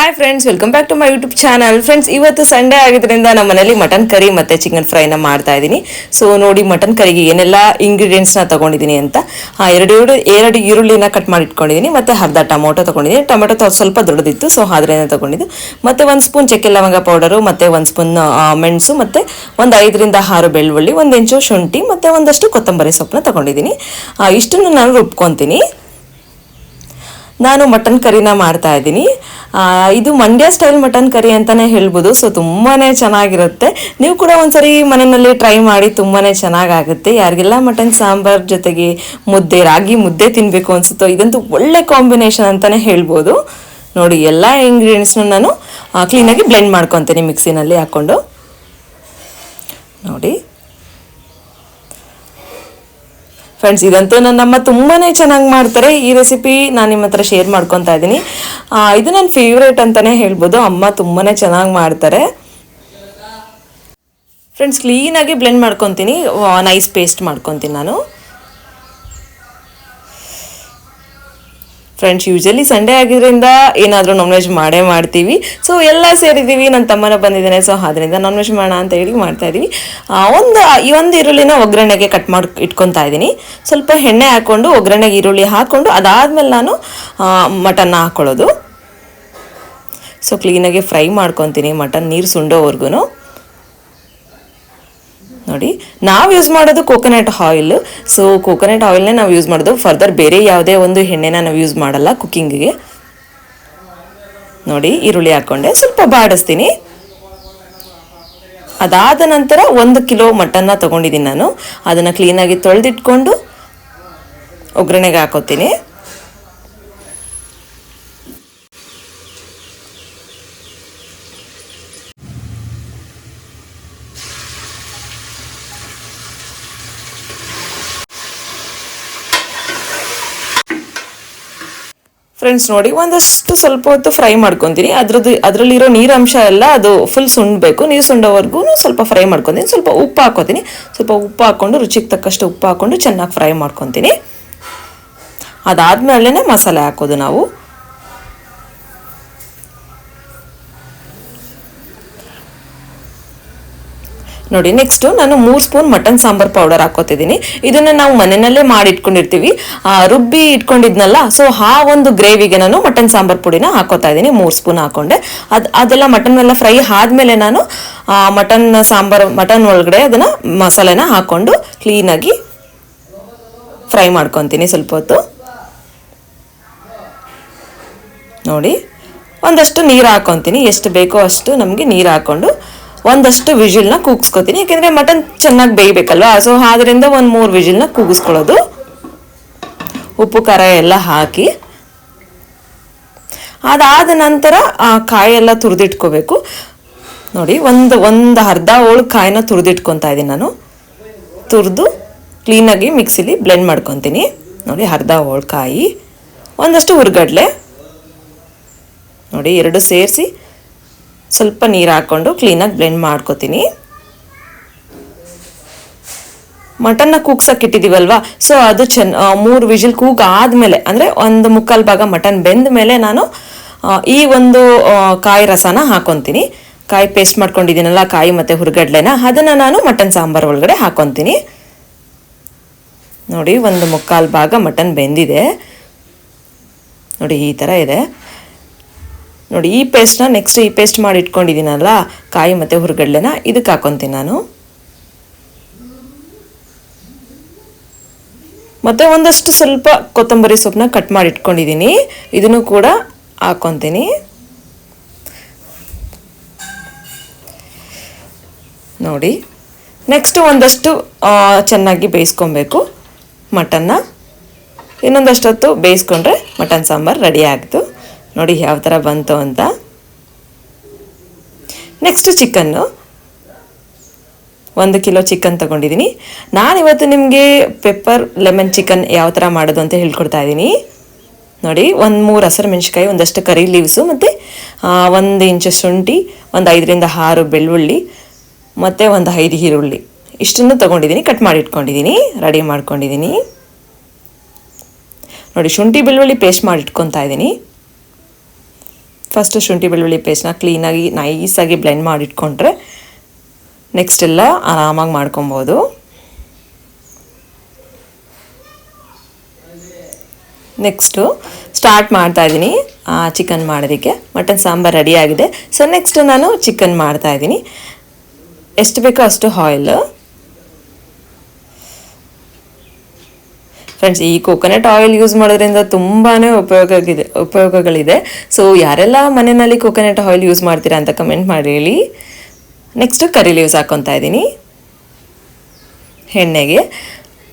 Hi friends welcome back to my YouTube channel friends ಇವತ್ತು Sunday ಆಗಿದ್ರಿಂದ ನಮ್ಮ ಮನೇಲಿ ಮಟನ್ ಕರಿ ಮತ್ತು ಚಿಕನ್ ಫ್ರೈನ ಮಾಡ್ತಾ ಇದ್ದೀನಿ. ಸೊ ನೋಡಿ ಮಟನ್ ಕರಿಗೆ ಏನೆಲ್ಲ ಇಂಗ್ರೀಡಿಯೆಂಟ್ಸ್ನ ತಗೊಂಡಿದ್ದೀನಿ ಅಂತ. ಎರಡು ಎರಡು ಎರಡು ಈರುಳ್ಳಿನ ಕಟ್ ಮಾಡಿ ಇಟ್ಕೊಂಡಿದ್ದೀನಿ ಮತ್ತು ಅರ್ಧ ಟೊಮೊಟೊ ತೊಗೊಂಡಿದ್ದೀನಿ. ಟೊಮೊಟೊ ತ- ಸ್ವಲ್ಪ ದೊಡ್ಡದಿತ್ತು ಸೊ ಆದ್ರೇನೆ ತೊಗೊಂಡಿದ್ದು. ಮತ್ತು ಒಂದು ಸ್ಪೂನ್ ಚಕ್ಕೆ ಲವಂಗ ಪೌಡರು ಮತ್ತು ಒಂದು ಸ್ಪೂನ್ ಮೆಣಸು, ಮತ್ತು ಒಂದು ಐದರಿಂದ ಆರು ಬೆಳ್ಳುಳ್ಳಿ, ಒಂದು ಇಂಚು ಶುಂಠಿ, ಮತ್ತು ಒಂದಷ್ಟು ಕೊತ್ತಂಬರಿ ಸೊಪ್ಪನ್ನ ತಗೊಂಡಿದ್ದೀನಿ. ಇಷ್ಟನ್ನು ನಾನು ರುಬ್ಕೊತೀನಿ. ನಾನು ಮಟನ್ ಕರಿನ ಮಾಡ್ತಾ ಇದ್ದೀನಿ. ಇದು ಮಂಡ್ಯ ಸ್ಟೈಲ್ ಮಟನ್ ಕರಿ ಅಂತಾನೆ ಹೇಳ್ಬೋದು. ಸೊ, ತುಂಬಾನೇ ಚೆನ್ನಾಗಿರುತ್ತೆ. ನೀವು ಕೂಡ ಒಂದ್ಸರಿ ಮನೆಯಲ್ಲಿ ಟ್ರೈ ಮಾಡಿ ತುಂಬಾನೇ ಚೆನ್ನಾಗಾಗುತ್ತೆ. ಯಾರಿಗೆಲ್ಲ ಮಟನ್ ಸಾಂಬಾರ್ ಜೊತೆಗೆ ಮುದ್ದೆ, ರಾಗಿ ಮುದ್ದೆ ತಿನ್ನಬೇಕು ಅನ್ಸುತ್ತೋ, ಇದಂತೂ ಒಳ್ಳೆ ಕಾಂಬಿನೇಷನ್ ಅಂತಾನೆ ಹೇಳ್ಬೋದು. ನೋಡಿ, ಎಲ್ಲ ಇಂಗ್ರೀಡಿಯೆಂಟ್ಸ್ನ ನಾನು ಕ್ಲೀನಾಗಿ ಬ್ಲೆಂಡ್ ಮಾಡ್ಕೊತೀನಿ ಮಿಕ್ಸಿನಲ್ಲಿ ಹಾಕ್ಕೊಂಡು. ನೋಡಿ. ಫ್ರೆಂಡ್ಸ್ ಇದಂತೂ ನನ್ನಮ್ಮ ತುಂಬಾನೇ ಚೆನ್ನಾಗಿ ಮಾಡ್ತಾರೆ. ಈ ರೆಸಿಪಿ ನಾನು ನಿಮ್ಮ ಹತ್ರ ಶೇರ್ ಮಾಡ್ಕೊತಾ ಇದ್ದೀನಿ ಇದು ನನ್ನ ಫೇವ್ರೇಟ್ ಅಂತಾನೆ ಹೇಳ್ಬೋದು. ಅಮ್ಮ ತುಂಬಾನೇ ಚೆನ್ನಾಗಿ ಮಾಡ್ತಾರೆ. ಫ್ರೆಂಡ್ಸ್ ಕ್ಲೀನಾಗಿ ಬ್ಲೆಂಡ್ ಮಾಡ್ಕೊತೀನಿ. ನೈಸ್ ಪೇಸ್ಟ್ ಮಾಡ್ಕೊತೀನಿ ನಾನು. ಫ್ರೆಂಡ್ಸ್ ಯೂಶಲಿ ಸಂಡೇ ಆಗಿದ್ರಿಂದ ಏನಾದರೂ ನಾನ್ ವೆಜ್ ಮಾಡೇ ಮಾಡ್ತೀವಿ. ಸೊ ಎಲ್ಲ ಸೇರಿದ್ದೀವಿ. ನನ್ನ ತಮ್ಮನ ಬಂದಿದ್ದಾನೆ. ಸೊ ಅದರಿಂದ ನಾನ್ ವೆಜ್ ಮಾಡೋಣ ಅಂತ ಹೇಳಿ ಮಾಡ್ತಾ ಇದ್ದೀವಿ. ಒಂದು, ಈ ಒಂದು ಈರುಳ್ಳಿನ ಒಗ್ಗರಣೆಗೆ ಕಟ್ ಮಾಡಿ, ಇಟ್ಕೊತಾ ಇದ್ದೀನಿ. ಸ್ವಲ್ಪ ಎಣ್ಣೆ ಹಾಕ್ಕೊಂಡು ಒಗ್ಗರಣೆಗೆ ಈರುಳ್ಳಿ ಹಾಕ್ಕೊಂಡು ಅದಾದಮೇಲೆ ನಾನು ಮಟನ್ನ ಹಾಕ್ಕೊಳ್ಳೋದು ಸೊ ಕ್ಲೀನಾಗಿ ಫ್ರೈ ಮಾಡ್ಕೊತೀನಿ. ಮಟನ್ ನೀರು ಸುಂಡೋವರೆಗೂ ನೋಡಿ, ನಾವು ಯೂಸ್ ಮಾಡೋದು ಕೋಕೋನಟ್ ಆಯಿಲ್ ಸೊ ಕೋಕೋನಟ್ ಆಯಿಲ್ನೇ ನಾವು ಯೂಸ್ ಮಾಡೋದು ಫರ್ದರ್ ಬೇರೆ ಯಾವುದೇ ಒಂದು ಎಣ್ಣೆನ ನಾವು ಯೂಸ್ ಮಾಡಲ್ಲ ಕುಕ್ಕಿಂಗಿಗೆ ನೋಡಿ, ಈರುಳ್ಳಿ ಹಾಕ್ಕೊಂಡೆ ಸ್ವಲ್ಪ ಬಾಡಿಸ್ತೀನಿ. ಅದಾದ ನಂತರ ಒಂದು ಕಿಲೋ ಮಟನ್ನ ತೊಗೊಂಡಿದ್ದೀನಿ ನಾನು. ಅದನ್ನು ಕ್ಲೀನಾಗಿ ತೊಳೆದಿಟ್ಕೊಂಡು ಒಗ್ಗರಣೆಗೆ ಹಾಕೋತೀನಿ. ಫ್ರೆಂಡ್ಸ್ ನೋಡಿ, ಒಂದಷ್ಟು ಸ್ವಲ್ಪ ಹೊತ್ತು ಫ್ರೈ ಮಾಡ್ಕೊತೀನಿ. ಅದ್ರದ್ದು ಅದರಲ್ಲಿರೋ ನೀರಂಶ ಎಲ್ಲ ಅದು ಫುಲ್ ಸುಂಡಬೇಕು ನೀರು ಸುಂಡೋವರೆಗೂ ಸ್ವಲ್ಪ ಫ್ರೈ ಮಾಡ್ಕೊತೀನಿ. ಸ್ವಲ್ಪ ಉಪ್ಪು ಹಾಕೋತೀನಿ ಸ್ವಲ್ಪ ಉಪ್ಪು ಹಾಕ್ಕೊಂಡು, ರುಚಿಗೆ ತಕ್ಕಷ್ಟು ಉಪ್ಪು ಹಾಕ್ಕೊಂಡು ಚೆನ್ನಾಗಿ ಫ್ರೈ ಮಾಡ್ಕೊತೀನಿ. ಅದಾದಮೇಲೆ ಮಸಾಲೆ ಹಾಕೋದು ನಾವು. ನೋಡಿ ನೆಕ್ಸ್ಟ್ ನಾನು ಮೂರು ಸ್ಪೂನ್ ಮಟನ್ ಸಾಂಬಾರ್ ಪೌಡರ್ ಹಾಕೋತಿದ್ದೀನಿ ಇದನ್ನ ನಾವು ಮನೆಯಲ್ಲೇ ಮಾಡಿ ಇಟ್ಕೊಂಡಿರ್ತೀವಿ ರುಬ್ಬಿ ಇಟ್ಕೊಂಡಿದ್ನಲ್ಲ ಸೊ ಆ ಒಂದು ಗ್ರೇವಿಗೆ ನಾನು ಮಟನ್ ಸಾಂಬಾರ್ ಪುಡಿನ ಹಾಕೋತಾ ಇದ್ದೀನಿ ಮೂರು ಸ್ಪೂನ್ ಹಾಕೊಂಡೆ. ಅದು, ಅದೆಲ್ಲ ಮಟನ್ ಎಲ್ಲ ಫ್ರೈ ಆದ್ಮೇಲೆ ನಾನು ಮಟನ್ ಸಾಂಬಾರ್ ಮಟನ್ ಒಳಗಡೆ ಅದನ್ನ ಮಸಾಲೆನ ಹಾಕೊಂಡು ಕ್ಲೀನಾಗಿ ಫ್ರೈ ಮಾಡ್ಕೊತೀನಿ ಸ್ವಲ್ಪ ಹೊತ್ತು. ನೋಡಿ, ಒಂದಷ್ಟು ನೀರು ಹಾಕೊತೀನಿ. ಎಷ್ಟು ಬೇಕೋ ಅಷ್ಟು ನಮಗೆ ನೀರು ಹಾಕೊಂಡು ಒಂದಷ್ಟು ವಿಜಿಲ್ನ ಕೂಗಿಸ್ಕೊತೀನಿ. ಯಾಕೆಂದರೆ ಮಟನ್ ಚೆನ್ನಾಗಿ ಬೇಯಬೇಕಲ್ವಾ? ಸೊ ಆದ್ದರಿಂದ ಒಂದು ಮೂರು ವಿಜಿಲ್ನ ಕೂಗಿಸ್ಕೊಳ್ಳೋದು. ಉಪ್ಪು, ಖಾರ ಎಲ್ಲ ಹಾಕಿ. ಅದಾದ ನಂತರ ಆ ಕಾಯೆಲ್ಲ ತುರಿದಿಟ್ಕೋಬೇಕು. ನೋಡಿ, ಒಂದು ಒಂದು ಅರ್ಧ ಹೋಳು ಕಾಯಿನ ತುರಿದಿಟ್ಕೊತಾ ಇದ್ದೀನಿ ನಾನು. ತುರಿದು ಕ್ಲೀನಾಗಿ ಮಿಕ್ಸಿಲಿ ಬ್ಲೆಂಡ್ ಮಾಡ್ಕೊತೀನಿ. ನೋಡಿ, ಅರ್ಧ ಹೋಳು ಕಾಯಿ, ಒಂದಷ್ಟು ಹುರ್ಗಡ್ಲೆ. ನೋಡಿ, ಎರಡು ಸೇರಿಸಿ ಸ್ವಲ್ಪ ನೀರು ಹಾಕ್ಕೊಂಡು ಕ್ಲೀನಾಗಿ ಬ್ಲೆಂಡ್ ಮಾಡ್ಕೊತೀನಿ. ಮಟನ್ನ ಕೂಗ್ಸಕ್ಕೆ ಇಟ್ಟಿದ್ದೀವಲ್ವಾ ಸೊ ಅದು ಚೆನ್ನ ಮೂರು ವಿಜಿಲ್ ಆದಮೇಲೆ ಅಂದರೆ ಒಂದು ಮುಕ್ಕಾಲು ಭಾಗ ಮಟನ್ ಬೆಂದ ಮೇಲೆ ನಾನು ಈ ಒಂದು ಕಾಯಿ ರಸನ ಹಾಕೊತೀನಿ. ಕಾಯಿ ಪೇಸ್ಟ್ ಮಾಡ್ಕೊಂಡಿದ್ದೀನಲ್ಲ, ಕಾಯಿ ಮತ್ತು ಹುರ್ಗಡ್ಲೆನ, ಅದನ್ನು ನಾನು ಮಟನ್ ಸಾಂಬಾರು ಒಳಗಡೆ ಹಾಕೊತೀನಿ. ನೋಡಿ, ಒಂದು ಮುಕ್ಕಾಲು ಭಾಗ ಮಟನ್ ಬೆಂದಿದೆ. ನೋಡಿ, ಈ ಥರ ಇದೆ. ನೋಡಿ, ಈ ಪೇಸ್ಟ್ನ ನೆಕ್ಸ್ಟ್ ಈ ಪೇಸ್ಟ್ ಮಾಡಿ ಇಟ್ಕೊಂಡಿದ್ದೀನಲ್ಲ, ಕಾಯಿ ಮತ್ತು ಹುರುಗಡ್ಲೆನ ಇದಕ್ಕೆ ಹಾಕೊತೀನಿ ನಾನು. ಮತ್ತು ಒಂದಷ್ಟು ಸ್ವಲ್ಪ ಕೊತ್ತಂಬರಿ ಸೊಪ್ಪನ್ನ ಕಟ್ ಮಾಡಿ ಇಟ್ಕೊಂಡಿದ್ದೀನಿ. ಇದನ್ನು ಕೂಡ ಹಾಕೊತೀನಿ. ನೋಡಿ ನೆಕ್ಸ್ಟ್ ಒಂದಷ್ಟು ಚೆನ್ನಾಗಿ ಬೇಯಿಸ್ಕೊಬೇಕು ಮಟನ್ನ. ಇನ್ನೊಂದಷ್ಟೊತ್ತು ಬೇಯಿಸ್ಕೊಂಡ್ರೆ ಮಟನ್ ಸಾಂಬಾರು ರೆಡಿ ಆಯಿತು ನೋಡಿ ಯಾವ ಥರ ಬಂತು ಅಂತ. ನೆಕ್ಸ್ಟ್ ಚಿಕನ್ನು ಒಂದು ಕಿಲೋ ಚಿಕನ್ ತೊಗೊಂಡಿದ್ದೀನಿ ನಾನಿವತ್ತು ನಿಮಗೆ ಪೆಪ್ಪರ್ ಲೆಮನ್ ಚಿಕನ್ ಯಾವ ಥರ ಮಾಡೋದು ಅಂತ ಹೇಳ್ಕೊಡ್ತಾ ಇದ್ದೀನಿ ನೋಡಿ, ಒಂದು ಮೂರು ಹಸಿರು ಮೆಣಸಿಕಾಯಿ ಒಂದಷ್ಟು ಕರಿ ಲೀವ್ಸು ಮತ್ತು ಒಂದು ಇಂಚು ಶುಂಠಿ, ಒಂದು ಐದರಿಂದ ಆರು ಬೆಳ್ಳುಳ್ಳಿ, ಮತ್ತು ಒಂದು ಐದು ಈರುಳ್ಳಿ. ಇಷ್ಟನ್ನು ತೊಗೊಂಡಿದ್ದೀನಿ ಕಟ್ ಮಾಡಿ ಇಟ್ಕೊಂಡಿದ್ದೀನಿ ರೆಡಿ ಮಾಡ್ಕೊಂಡಿದ್ದೀನಿ ನೋಡಿ, ಶುಂಠಿ, ಬೆಳ್ಳುಳ್ಳಿ ಪೇಸ್ಟ್ ಮಾಡಿ ಇಟ್ಕೊತಾ ಇದ್ದೀನಿ ಫಸ್ಟು ಶುಂಠಿ ಬೆಳ್ಳುಳ್ಳಿ ಪೇಸ್ಟ್ನ ಕ್ಲೀನಾಗಿ ನೈಸಾಗಿ ಬ್ಲೆಂಡ್ ಮಾಡಿಟ್ಕೊಂಡ್ರೆ ನೆಕ್ಸ್ಟ್ ಎಲ್ಲ ಆರಾಮಾಗಿ ಮಾಡ್ಕೊಬೋದು. ನೆಕ್ಸ್ಟು ಸ್ಟಾರ್ಟ್ ಮಾಡ್ತಾ ಇದ್ದೀನಿ ಚಿಕನ್ ಮಾಡೋದಕ್ಕೆ. ಮಟನ್ ಸಾಂಬಾರು ರೆಡಿಯಾಗಿದೆ ಸೊ ನೆಕ್ಸ್ಟ್ ನಾನು ಚಿಕನ್ ಮಾಡ್ತಾ ಇದ್ದೀನಿ. ಎಷ್ಟು ಬೇಕೋ ಅಷ್ಟು ಆಯಿಲ್ ಫ್ರೆಂಡ್ಸ್ ಈ ಕೊಕೊನಟ್ ಆಯಿಲ್ ಯೂಸ್ ಮಾಡೋದ್ರಿಂದ ತುಂಬಾ ಉಪಯೋಗ ಇದೆ ಉಪಯೋಗಗಳಿದೆ. ಸೊ ಯಾರೆಲ್ಲ ಮನೆಯಲ್ಲಿ ಕೊಕೊನಟ್ ಆಯಿಲ್ ಯೂಸ್ ಮಾಡ್ತೀರಾ ಅಂತ ಕಮೆಂಟ್ ಮಾಡಿ ಹೇಳಿ. ನೆಕ್ಸ್ಟು ಕರಿ ಲೀವ್ಸ್ ಹಾಕೊತ ಇದ್ದೀನಿ. ಎಣ್ಣೆಗೆ.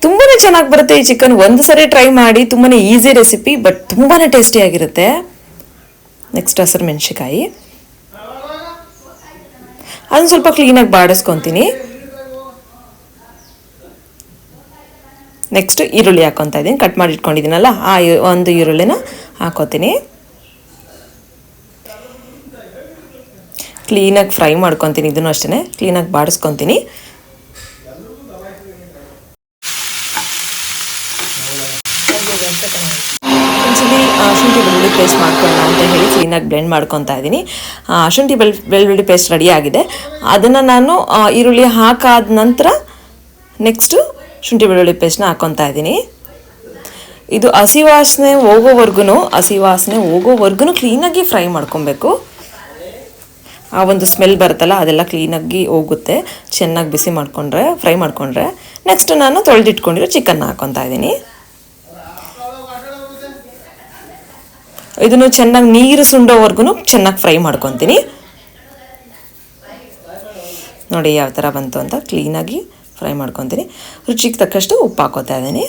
ತುಂಬಾ ಚೆನ್ನಾಗಿ ಬರುತ್ತೆ ಈ ಚಿಕನ್ ಒಂದು ಸರಿ ಟ್ರೈ ಮಾಡಿ ತುಂಬಾ ಈಸಿ ರೆಸಿಪಿ ಬಟ್ ತುಂಬಾ ಟೇಸ್ಟಿಯಾಗಿರುತ್ತೆ ನೆಕ್ಸ್ಟ್ ಹಸಿರು ಮೆಣಸಿಕಾಯಿ ಅದನ್ನು ಸ್ವಲ್ಪ ಕ್ಲೀನಾಗಿ ಬಾಡಿಸ್ಕೊತೀನಿ. ನೆಕ್ಸ್ಟ್ ಈರುಳ್ಳಿ ಹಾಕೊತ ಇದ್ದೀನಿ. ಕಟ್ ಮಾಡಿ ಇಟ್ಕೊಂಡಿದ್ದೀನಲ್ಲ, ಆ ಒಂದು ಈರುಳ್ಳಿನ ಹಾಕೋತೀನಿ. ಕ್ಲೀನಾಗಿ ಫ್ರೈ ಮಾಡ್ಕೊತೀನಿ ಇದನ್ನು ಅಷ್ಟೇ ಕ್ಲೀನಾಗಿ ಬಾಡಿಸ್ಕೊತೀನಿ. ಒಂದ್ಸಲಿ ಶುಂಠಿ ಬೆಳ್ಳುಳ್ಳಿ ಪೇಸ್ಟ್ ಮಾಡ್ಕೊಳ್ಳೋಣ ಅಂತ ಹೇಳಿ ಕ್ಲೀನಾಗಿ ಬ್ಲೆಂಡ್ ಮಾಡ್ಕೊತಾ ಇದ್ದೀನಿ. ಶುಂಠಿ ಬೆಳ್, ಬೆಳ್ಳುಳ್ಳಿ ಪೇಸ್ಟ್ ರೆಡಿ ಆಗಿದೆ. ಅದನ್ನು ನಾನು ಈರುಳ್ಳಿ ಹಾಕಾದ ನಂತರ ನೆಕ್ಸ್ಟು ಶುಂಠಿ ಬೆಳ್ಳುಳ್ಳಿ ಪೇಸ್ಟ್ನ ಹಾಕ್ಕೊತಾ ಇದ್ದೀನಿ. ಇದು ಹಸಿ ವಾಸನೆ ಹೋಗೋವರೆಗೂ ಹಸಿ ವಾಸನೆ ಹೋಗೋವರೆಗೂ ಕ್ಲೀನಾಗಿ ಫ್ರೈ ಮಾಡ್ಕೊಬೇಕು. ಆ ಒಂದು ಸ್ಮೆಲ್ ಬರುತ್ತಲ್ಲ, ಅದೆಲ್ಲ ಕ್ಲೀನಾಗಿ ಹೋಗುತ್ತೆ. ಚೆನ್ನಾಗಿ ಬಿಸಿ ಮಾಡಿಕೊಂಡ್ರೆ ಫ್ರೈ ಮಾಡಿಕೊಂಡ್ರೆ. ನೆಕ್ಸ್ಟ್ ನಾನು ತೊಳೆದಿಟ್ಕೊಂಡಿರೋ ಚಿಕನ್ನ ಹಾಕ್ಕೊತಾ ಇದ್ದೀನಿ. ಇದನ್ನು ಚೆನ್ನಾಗಿ ನೀರು ಸುಂಡೋವರೆಗೂ ಚೆನ್ನಾಗಿ ಫ್ರೈ ಮಾಡ್ಕೊತೀನಿ. ನೋಡಿ ಯಾವ ಥರ ಬಂತು ಅಂತ ಕ್ಲೀನಾಗಿ ಫ್ರೈ ಮಾಡ್ಕೊತೀನಿ. ರುಚಿಗೆ ತಕ್ಕಷ್ಟು ಉಪ್ಪು ಹಾಕೋತಾ ಇದ್ದೀನಿ.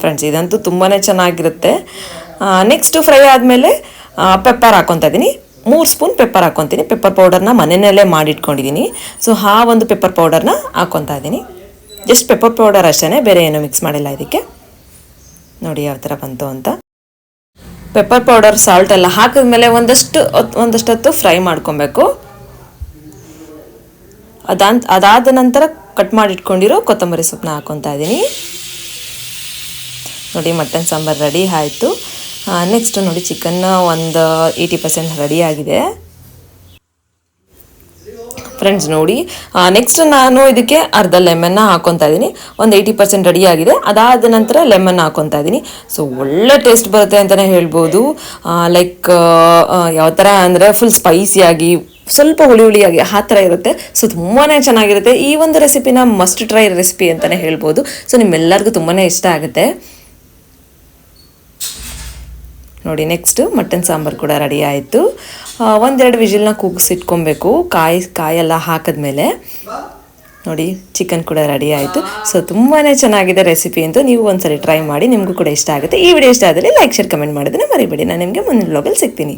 ಫ್ರೆಂಡ್ಸ್ ಇದಂತೂ ತುಂಬಾ ಚೆನ್ನಾಗಿರುತ್ತೆ. ನೆಕ್ಸ್ಟು ಫ್ರೈ ಆದಮೇಲೆ ಪೆಪ್ಪರ್ ಹಾಕ್ಕೊತಾ ಇದ್ದೀನಿ. ಮೂರು ಸ್ಪೂನ್ ಪೆಪ್ಪರ್ ಹಾಕ್ಕೊತೀನಿ ಪೆಪ್ಪರ್ ಪೌಡರ್ನ ಮನೆಯಲ್ಲೇ ಮಾಡಿಟ್ಕೊಂಡಿದ್ದೀನಿ. ಸೊ ಆ ಒಂದು ಪೆಪ್ಪರ್ ಪೌಡರ್ನ ಹಾಕ್ಕೊತಾ ಇದ್ದೀನಿ. ಜಸ್ಟ್ ಪೆಪ್ಪರ್ ಪೌಡರ್ ಅಷ್ಟೇ ಬೇರೆ ಏನೂ ಮಿಕ್ಸ್ ಮಾಡಿಲ್ಲ ಇದಕ್ಕೆ. ನೋಡಿ ಯಾವ ಥರ ಬಂತು ಅಂತ. ಪೆಪ್ಪರ್ ಪೌಡರ್ ಸಾಲ್ಟ್ ಎಲ್ಲ ಹಾಕಿದ್ಮೇಲೆ ಒಂದಷ್ಟು ಒಂದಷ್ಟು ಹೊತ್ತು ಫ್ರೈ ಮಾಡ್ಕೊಬೇಕು. ಅದಾನ್, ಅದಾದ ನಂತರ ಕಟ್ ಮಾಡಿಟ್ಕೊಂಡಿರೋ ಕೊತ್ತಂಬರಿ ಸೊಪ್ಪನ್ನ ಹಾಕೊತ ಇದ್ದೀನಿ. ನೋಡಿ, ಮಟನ್ ಸಾಂಬಾರು ರೆಡಿ ಆಯಿತು. ನೆಕ್ಸ್ಟ್ ನೋಡಿ ಚಿಕನ್ ಒಂದು ಏಯ್ಟಿ ಪರ್ಸೆಂಟ್ ರೆಡಿ ಆಗಿದೆ. ಫ್ರೆಂಡ್ಸ್ ನೋಡಿ ನೆಕ್ಸ್ಟ್ ನಾನು ಇದಕ್ಕೆ ಅರ್ಧ ಲೆಮನ್ನ ಹಾಕೊತಾ ಇದ್ದೀನಿ. ಒಂದು ಏಯ್ಟಿ ಪರ್ಸೆಂಟ್ ರೆಡಿ ಆಗಿದೆ. ಅದಾದ ನಂತರ ಲೆಮನ್ ಹಾಕೊತಾ ಇದ್ದೀನಿ. ಸೊ ಒಳ್ಳೆ ಟೇಸ್ಟ್ ಬರುತ್ತೆ ಅಂತಲೇ ಹೇಳ್ಬೋದು. ಲೈಕ್ ಯಾವ ಥರ ಅಂದರೆ ಫುಲ್ ಸ್ಪೈಸಿಯಾಗಿ ಸ್ವಲ್ಪ ಹುಳಿ ಹುಳಿಯಾಗಿ ಆ ಥರ ಇರುತ್ತೆ. ಸೊ ತುಂಬಾ ಚೆನ್ನಾಗಿರುತ್ತೆ. ಈ ಒಂದು ರೆಸಿಪಿನ ಮಸ್ಟ್ ಟ್ರೈ ರೆಸಿಪಿ ಅಂತಲೇ ಹೇಳ್ಬೋದು. ಸೊ ನಿಮ್ಮೆಲ್ಲರಿಗೂ ತುಂಬಾ ಇಷ್ಟ ಆಗುತ್ತೆ. ನೋಡಿ ನೆಕ್ಸ್ಟು ಮಟನ್ ಸಾಂಬಾರು ಕೂಡ ರೆಡಿ ಆಯಿತು. ಒಂದೆರಡು ವಿಜಿಲ್ನ ಕೂಗಿಸಿಟ್ಕೊಬೇಕು. ಕಾಯಿ, ಕಾಯೆಲ್ಲ ಹಾಕಿದ್ಮೇಲೆ. ನೋಡಿ ಚಿಕನ್ ಕೂಡ ರೆಡಿ ಆಯಿತು. ಸೊ ತುಂಬಾ ಚೆನ್ನಾಗಿದೆ ರೆಸಿಪಿ ಅಂತೂ ನೀವು ಒಂದ್ಸರಿ ಟ್ರೈ ಮಾಡಿ ನಿಮಗೂ ಕೂಡ ಇಷ್ಟ ಆಗುತ್ತೆ. ಈ ವಿಡಿಯೋ ಇಷ್ಟ ಆದರೆ ಲೈಕ್ ಶೇರ್ ಕಮೆಂಟ್ ಮಾಡೋದನ್ನ ಮರಿಬೇಡಿ. ನಾನು ನಿಮಗೆ ಮುಂದಿನ ಬ್ಲಾಗಲ್ಲಿ ಸಿಗ್ತೀನಿ.